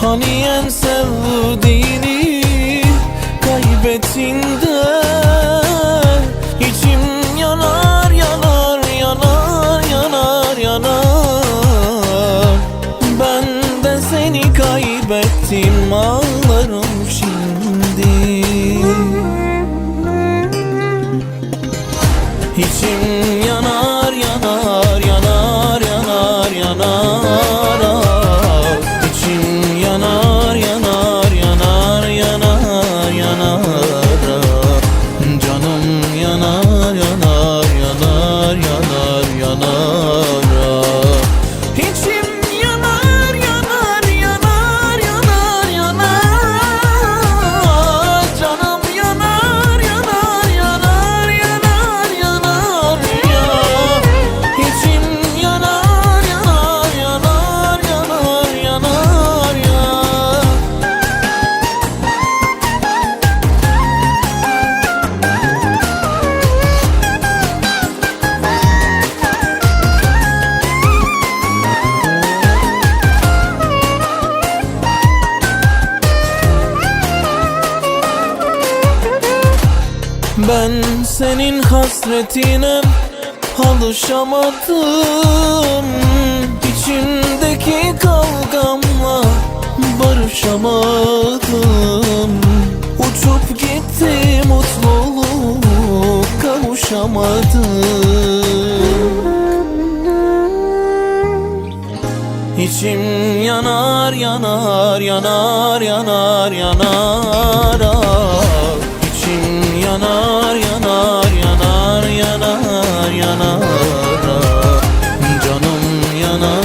Hani en sevdiğini kaybettiğinde Ben senin hasretine alışamadım. İçimdeki kavgamla barışamadım. Uçup gitti mutluluğu kavuşamadım. İçim yanar yanar yanar yanar yanar, yanar yanar yanar yanar yanar yanar. Canım yanar.